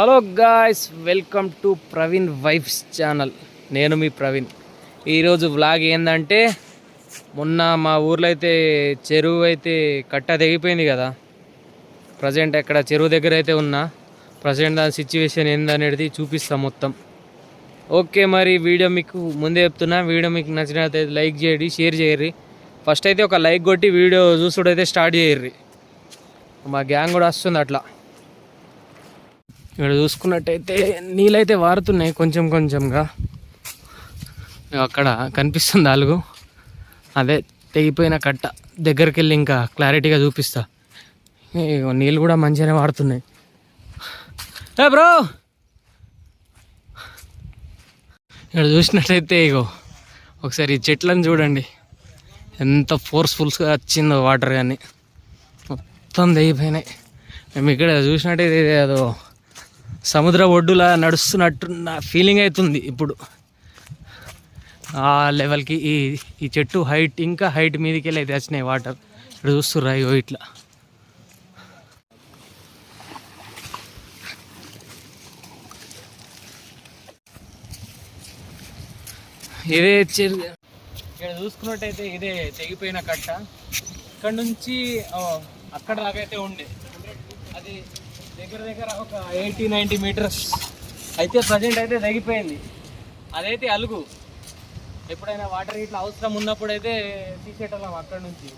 Hello guys welcome to Praveen wife's channel. నేను మీ ప్రవీణ్. ఈరోజు వ్లాగ్ ఏంటంటే మొన్న మా ఊర్లో అయితే చెరువు అయితే కట్ట తెగిపోయింది కదా. ప్రజెంట్ ఎక్కడ చెరువు దగ్గర అయితే ఉన్నా. ప్రజెంట్ దాని సిచ్యువేషన్ ఏందనేది చూపిస్తాం మొత్తం. ఓకే మరి వీడియో మీకు ముందే చెప్తున్నా. వీడియో మీకు నచ్చినట్లయితే లైక్ చేయండి షేర్ చేయర్రి ఫస్ట్ అయితే ఒక లైక్ కొట్టి వీడియో చూసుడైతే స్టార్ట్ చేయర్రి మా గ్యాంగ్ కూడా వస్తుంది అట్లా. ఇక్కడ చూసుకున్నట్టయితే నీళ్ళైతే వారుతున్నాయి కొంచెం కొంచెంగా. అక్కడ కనిపిస్తుంది అలుగు అదే తెగిపోయిన కట్ట. దగ్గరికి వెళ్ళి ఇంకా క్లారిటీగా చూపిస్తా. ఇగో నీళ్ళు కూడా మంచిగానే వాడుతున్నాయి. ఏ బ్రో! ఇక్కడ చూసినట్టయితే ఇగో ఒకసారి ఈ చెట్లను చూడండి. ఎంత ఫోర్స్ఫుల్స్గా వచ్చిందో వాటర్ కానీ మొత్తం తెగిపోయినాయి. మేము ఇక్కడ చూసినట్టయితే అదో సముద్ర ఒడ్డులా నడుస్తున్నట్టున్న ఫీలింగ్ అవుతుంది ఇప్పుడు. ఆ లెవెల్కి ఈ ఈ చెట్టు హైట్ ఇంకా హైట్ మీదకి వెళ్ళి అయితే వచ్చినాయి వాటర్ ఇక్కడ చూస్తుర్రా అయ్యో ఇట్లా. ఇదే ఇక్కడ చూసుకున్నట్టయితే ఇదే తెగిపోయిన కట్ట. ఇక్కడ నుంచి అక్కడ దాకా అయితే ఉండే. అది దగ్గర దగ్గర ఒక ఎయిటీ నైంటీ మీటర్స్. అయితే ప్రజెంట్ అయితే తగ్గిపోయింది అదైతే అలుగు. ఎప్పుడైనా వాటర్ ఇట్లా అవసరం ఉన్నప్పుడు అయితే తీసేటోళ్ళం అక్కడ నుంచి.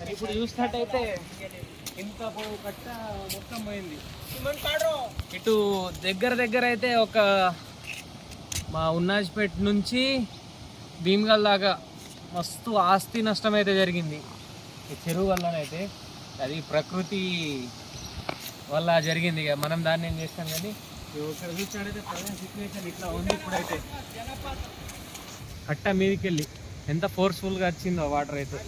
మరి ఇప్పుడు చూసినట్టయితే ఇంత కట్ట మొత్తం పోయింది. ఇటు దగ్గర దగ్గర అయితే ఒక మా ఉన్నాజ్పేట్ నుంచి భీమ్గల్ దాకా మస్తు ఆస్తి నష్టం అయితే జరిగింది. ఈ చెరువు వల్లనైతే అది ప్రకృతి వల్ల జరిగింది ఇక. మనం దాన్ని ఏం చేస్తాం కానీ ఇక్కడ చూసినట్టయితే ప్రజెంట్ సిచ్యువేషన్ ఇట్లా ఉంది ఇప్పుడైతే. కట్ట మీదకి వెళ్ళి ఎంత ఫోర్స్ఫుల్గా వచ్చిందో వాటర్ అయితే.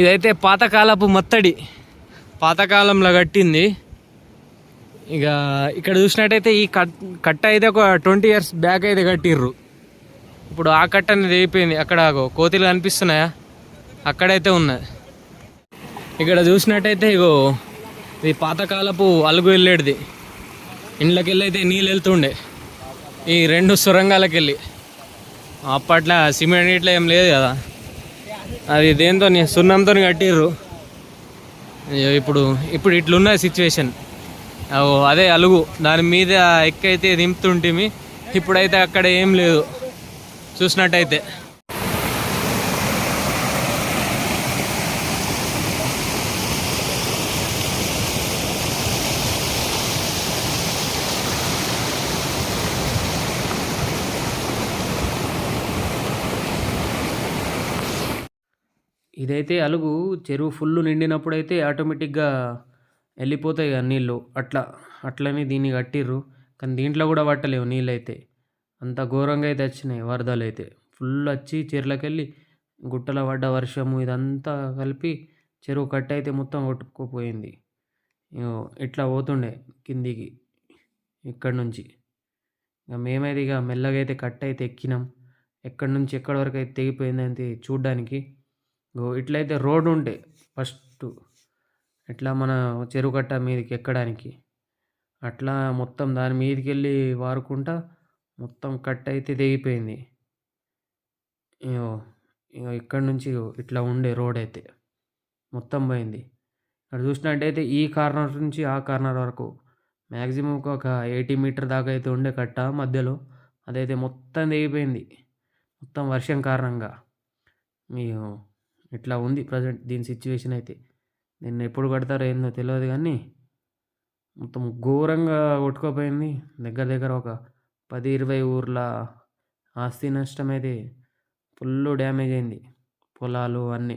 ఇదైతే పాతకాలపు మత్తడి. పాతకాలంలో కట్టింది. ఇక ఇక్కడ చూసినట్టయితే ఈ కట్ కట్ట అయితే ఒక ట్వంటీ ఇయర్స్ బ్యాక్ అయితే కట్టిర్రు. ఇప్పుడు ఆ కట్ట అనేది అయిపోయింది అక్కడ కోతిలు కనిపిస్తున్నాయా? అక్కడైతే ఉన్నది ఇక్కడ చూసినట్టయితే ఇగో ఇది పాతకాలపు అలుగు వెళ్ళేటిది ఇండ్లకి అయితే నీళ్ళు వెళ్తుండే ఈ రెండు సొరంగాలకు వెళ్ళి అప్పట్లో సిమెంట్ ఇట్లా ఏం లేదు కదా. అది దేంతో సున్నంతో కట్టిర్రు. అయ్యో, ఇప్పుడు ఇప్పుడు ఇట్లున్న సిచ్యువేషన్ అదే అలుగు. దాని మీద ఎక్కైతే దింపుతుంటిమి ఇప్పుడైతే అక్కడ ఏం లేదు. చూసినట్టయితే. ఇదైతే అలుగు చెరువు ఫుల్ నిండినప్పుడైతే ఆటోమేటిక్గా వెళ్ళిపోతాయి కదా నీళ్ళు. అట్లా అట్లనే దీన్ని కట్టిర్రు. కానీ దీంట్లో కూడా పట్టలేవు నీళ్ళు అయితే అంత ఘోరంగా అయితే వచ్చినాయి వరదలు అయితే. ఫుల్ వచ్చి చెర్లకెళ్ళి గుట్టల పడ్డ వర్షము ఇదంతా కలిపి చెరువు కట్ట అయితే మొత్తం కొట్టుకుపోయింది. ఇట్లా పోతుండే కిందికి ఇక్కడ నుంచి. ఇక మేమైతే ఇక మెల్లగా అయితే కట్ట అయితే ఎక్కినాం. ఎక్కడి నుంచి ఎక్కడి వరకు అయితే తెగిపోయిందంటే చూడ్డానికి ఇట్లయితే రోడ్ ఉండే ఫస్ట్ ఇట్లా మన చెరువు కట్ట మీదకి ఎక్కడానికి? అట్లా మొత్తం దాని మీదకి వెళ్ళి వారుకుంటా మొత్తం కట్ట అయితే తెగిపోయింది. ఇగో ఇగో నుంచి ఇట్లా ఉండే రోడ్ అయితే మొత్తం పోయింది. ఇక్కడ చూసినట్టయితే ఈ కార్నర్ నుంచి ఆ కార్నర్ వరకు మ్యాక్సిమం ఒక ఎయిటీ మీటర్ దాకా అయితే ఉండే కట్ట మధ్యలో. అదైతే మొత్తం తెగిపోయింది. మొత్తం వర్షం కారణంగా. మీ ఇట్లా ఉంది ప్రజెంట్ దీని సిచ్యువేషన్ అయితే. నిన్న ఎప్పుడు కడతారో ఏందో తెలియదు కానీ మొత్తం ఘోరంగా కొట్టుకోపోయింది. దగ్గర దగ్గర ఒక పది ఇరవై ఊర్ల ఆస్తి నష్టం అయితే ఫుల్ డ్యామేజ్ అయింది. పొలాలు అన్నీ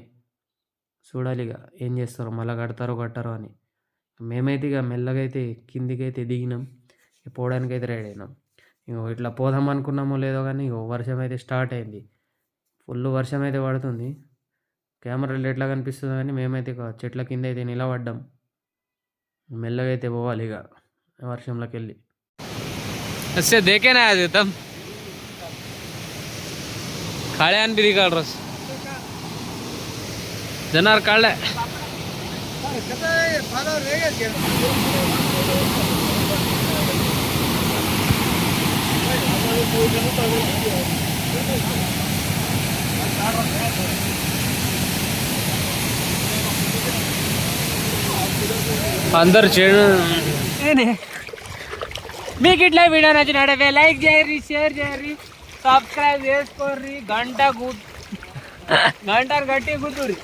చూడాలి ఇక ఏం చేస్తారో మళ్ళీ కడతారో కట్టారో అని. మేమైతే ఇక మెల్లగా అయితే కిందికి అయితే దిగినాం. ఇక పోవడానికి అయితే రెడీ అయినాం. ఇగో ఇట్లా పోదాం అనుకున్నామో లేదో కానీ ఇగో వర్షం అయితే స్టార్ట్ అయింది. ఫుల్ వర్షం అయితే పడుతుంది. కెమెరాలో ఎట్లా కనిపిస్తుందో కానీ మేమైతే ఇక చెట్ల కింద అయితే నిలబడ్డాం మెల్లగా అయితే పోవాలి ఇక వర్షంలోకి వెళ్ళి अच्छे देखे ना आज तब काळे आणि बिरी काढ रस जनावर काढलाय అందరు చెడు మీకు ఇట్లా వీడియో నచ్చినట్టే లైక్ చేయరి షేర్ చేయరి సబ్స్క్రైబ్ చేసుకోర్రి గంట గుడ్ గంట గట్టి గుర్తురి